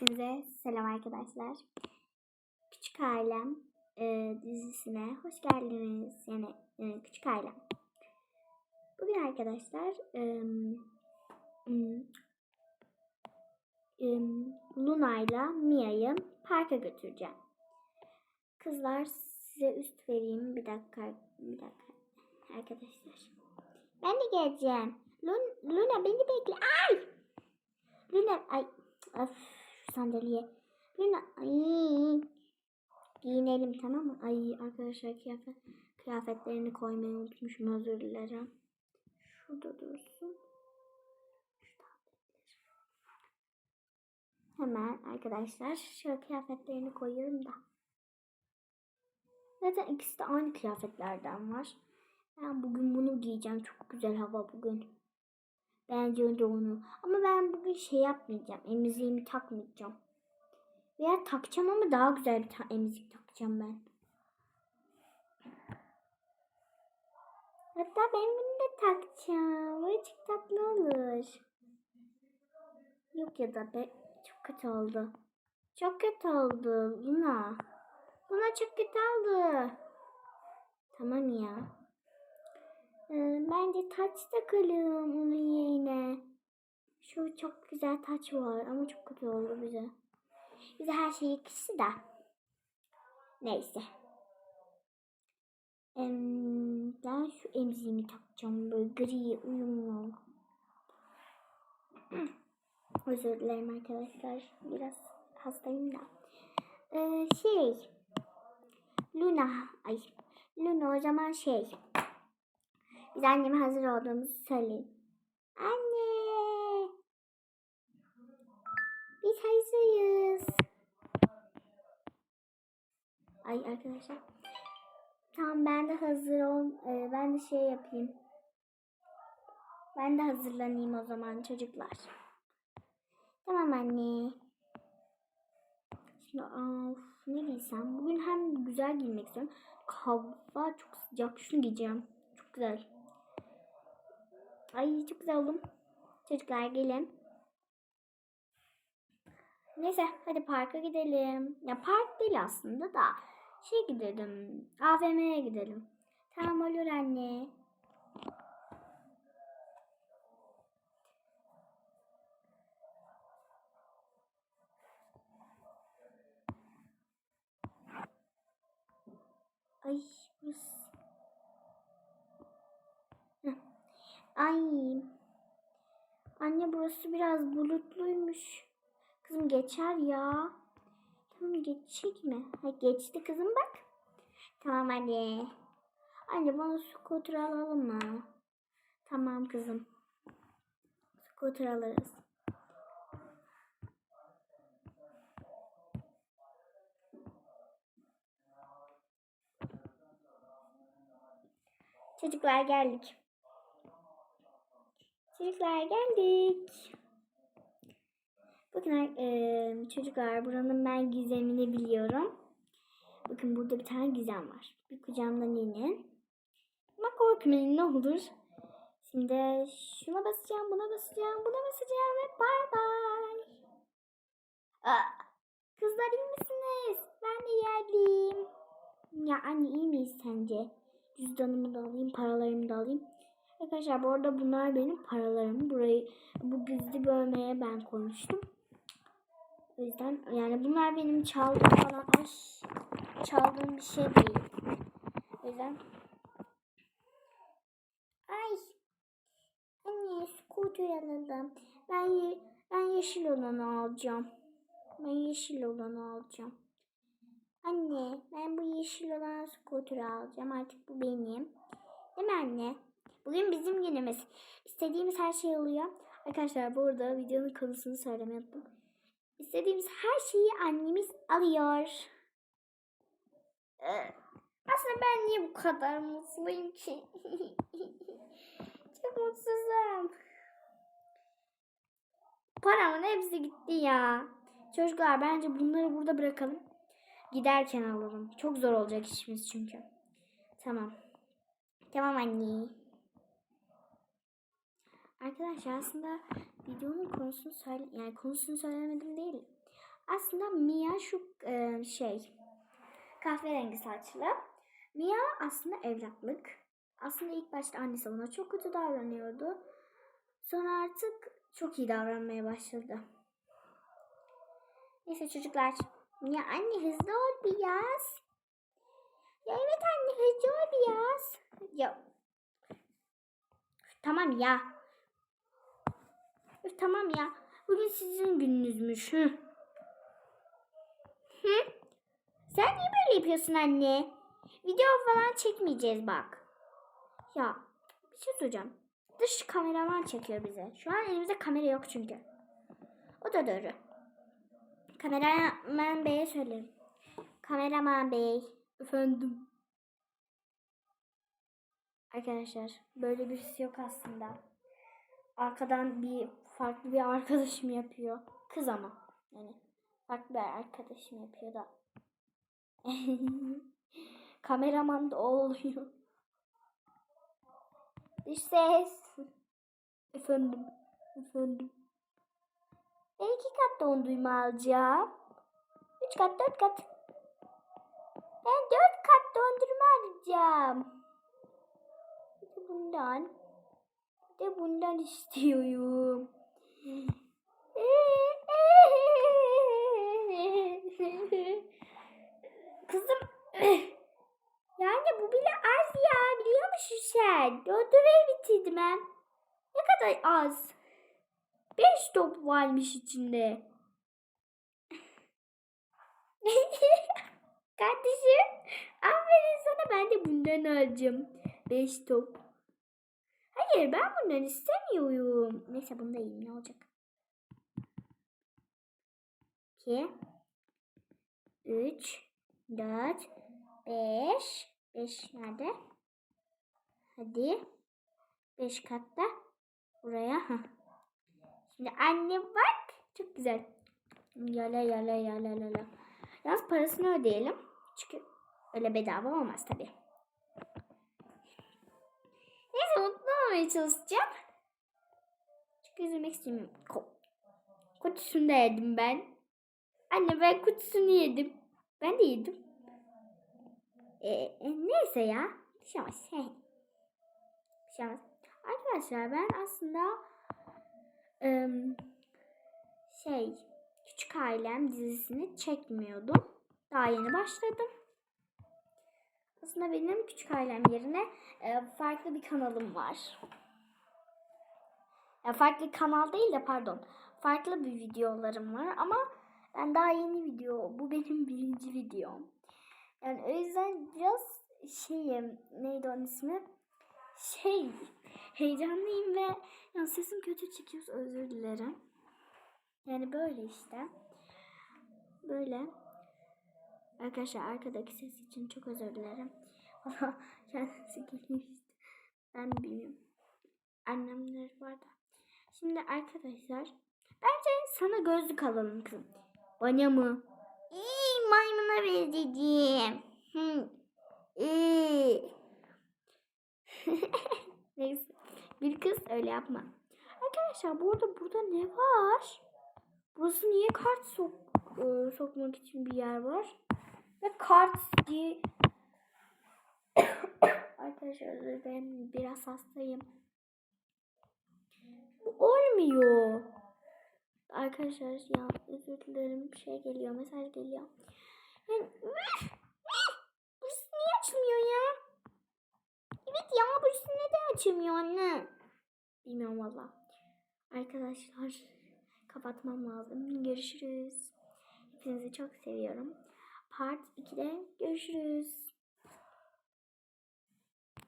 Hepinize selam arkadaşlar. Küçük Ailem e, dizisine hoş geldiniz. Yani e, Küçük Ailem. Bugün arkadaşlar e, e, Luna ile Mia'yı parka götüreceğim. Kızlar size üst vereyim. Bir dakika. Bir dakika. Arkadaşlar. Ben de geleceğim. Luna, Luna beni bekle. Ay! Luna ay of sandalye. Luna ay giyinelim tamam mı? Ay arkadaşlar kıyafet kıyafetlerini koymayı unutmuşum özür dilerim. Şurada dursun. Hemen arkadaşlar şöyle kıyafetlerini koyuyorum da. Zaten ikisi de aynı kıyafetlerden var. Ben bugün bunu giyeceğim. Çok güzel hava bugün. Bence de onu. Ama ben bugün şey yapmayacağım. Emziğimi takmayacağım. Veya takacağım ama daha güzel bir emzik takacağım ben. Hatta ben bunu da takacağım. Böyle çok tatlı olur. Yok ya da be çok kötü oldu. Çok kötü oldu Luna. Luna çok kötü oldu. Tamam ya. Ee, bence taç takalım onun yerine. Şu çok güzel taç var ama çok kötü oldu bize. Bize her şey yakıştı da. Neyse. Ben şu emziğimi takacağım böyle gri uyumlu. Özür dilerim arkadaşlar. Biraz hastayım da. Ee, şey. Luna. Ay. Luna o zaman şey. Biz anneme hazır olduğumuzu söyleyin. Anne! Biz hazırız. Ay arkadaşlar. Tamam ben de hazır ol. Ee, ben de şey yapayım. Ben de hazırlanayım o zaman çocuklar. Tamam anne. Şimdi of, ne giysem? Bugün hem güzel giymek istiyorum. Hava çok sıcak. Şunu giyeceğim. Çok güzel. Ay çok güzel oldum. Çocuklar gelin. Neyse hadi parka gidelim. Ya park değil aslında da. Şey gidelim. AVM'ye gidelim. Tamam olur anne. Ay burası. Heh. Ay. Anne burası biraz bulutluymuş. Kızım geçer ya. Tamam geçecek mi? Ha geçti kızım bak. Tamam anne. Anne bana scooter alalım mı? Tamam kızım. Scooter alırız. Çocuklar geldik. Çocuklar geldik. Bakın e, çocuklar buranın ben gizemini biliyorum. Bakın burada bir tane gizem var. Bir kucağımdan inin. Ama korkmayın ne olur. Şimdi şuna basacağım, buna basacağım, buna basacağım ve bay bay. Kızlar iyi misiniz? Ben de geldim. Ya anne iyi miyiz sence? Cüzdanımı da alayım, paralarımı da alayım. Arkadaşlar bu arada bunlar benim paralarım. Burayı bu gizli bölmeye ben koymuştum. O yüzden yani bunlar benim çaldığım falan ay, çaldığım bir şey değil. O yüzden ay anne skuter alalım. Ben ye, ben yeşil olanı alacağım. Ben yeşil olanı alacağım. Anne ben bu yeşil olan skuturu alacağım. Artık bu benim. Değil mi anne? Bugün bizim günümüz. İstediğimiz her şey oluyor. Arkadaşlar bu arada videonun konusunu söylemeyi unuttum. İstediğimiz her şeyi annemiz alıyor. Ee, Aslında ben niye bu kadar mutluyum ki? Çok mutsuzum. Paramın hepsi gitti ya. Çocuklar bence bunları burada bırakalım. Giderken alırım. Çok zor olacak işimiz çünkü. Tamam. Tamam anne. Arkadaşlar aslında videonun konusunu söyle yani konusunu söylemedim değil. Aslında Mia şu e, şey kahverengi saçlı. Mia aslında evlatlık. Aslında ilk başta annesi ona çok kötü davranıyordu. Sonra artık çok iyi davranmaya başladı. Neyse çocuklar. Mia anne hızlı ol biraz. Ya evet anne hızlı ol biraz. Ya. Tamam ya. Üf, tamam ya. Bugün sizin gününüzmüş. Hı. Hı? Sen niye böyle yapıyorsun anne? Video falan çekmeyeceğiz bak. Ya bir şey söyleyeceğim. Dış kameraman çekiyor bize. Şu an elimizde kamera yok çünkü. O da doğru. Kameraman beye söylerim. Kameraman bey. Efendim. Arkadaşlar böyle birisi yok aslında. Arkadan bir farklı bir arkadaşım yapıyor. Kız ama. Yani farklı bir arkadaşım yapıyor da. Kameraman da oluyor. Dış ses. Efendim. Efendim. Ben iki kat dondurma alacağım. Üç kat, dört kat. Ben dört kat dondurma alacağım. Bir de bundan. Bir de bundan istiyorum. Kızım. Yani bu bile az ya biliyor musun sen? Dondurmayı bitirdim ben. Ne kadar az. Beş top varmış içinde. Kardeşim aferin sana ben de bundan alacağım. Beş top. Hayır ben bundan istemiyorum. Neyse bunu da yiyeyim ne olacak. 2 3 4 5 5 nerede? Hadi. 5 katta. Buraya. Hah. Şimdi anne bak. Çok güzel. Yala yala yala yala. Yalnız parasını ödeyelim. Çünkü öyle bedava olmaz tabi. Neyse mutlu olmaya çalışacağım. Çünkü üzülmek istemiyorum. Kutusunu da yedim ben. Anne ben kutusunu yedim. Ben de yedim. Ee, e, neyse ya. Bir şey olmaz. Bir şey olmaz. Arkadaşlar ben aslında şey Küçük Ailem dizisini çekmiyordum. Daha yeni başladım. Aslında benim Küçük Ailem yerine e, farklı bir kanalım var. Ya farklı kanal değil de pardon. Farklı bir videolarım var ama ben daha yeni video. Bu benim birinci videom. Yani o yüzden biraz şeyim neydi onun ismi? Şey heyecanlıyım ve yani sesim kötü çıkıyorsa özür dilerim. Yani böyle işte. Böyle. Arkadaşlar arkadaki ses için çok özür dilerim. Valla kendisi geliyor işte. Ben bilmiyorum. Annemler var da. Şimdi arkadaşlar bence sana gözlük alalım kızım. Bana mı? İyi maymuna vereceğim. Hı. İyi. Neyse. Bir kız öyle yapma. Arkadaşlar burada burada ne var? Burası niye kart sok e, sokmak için bir yer var? Ve kart diye Arkadaşlar ben biraz hastayım. Bu olmuyor. Arkadaşlar ya özür dilerim bir şey geliyor mesaj geliyor. Yani, burası niye açılmıyor ya? Ya burası neden açılmıyor anne? Bilmiyorum valla. Arkadaşlar kapatmam lazım. Görüşürüz. Hepinizi çok seviyorum. Part 2'de görüşürüz.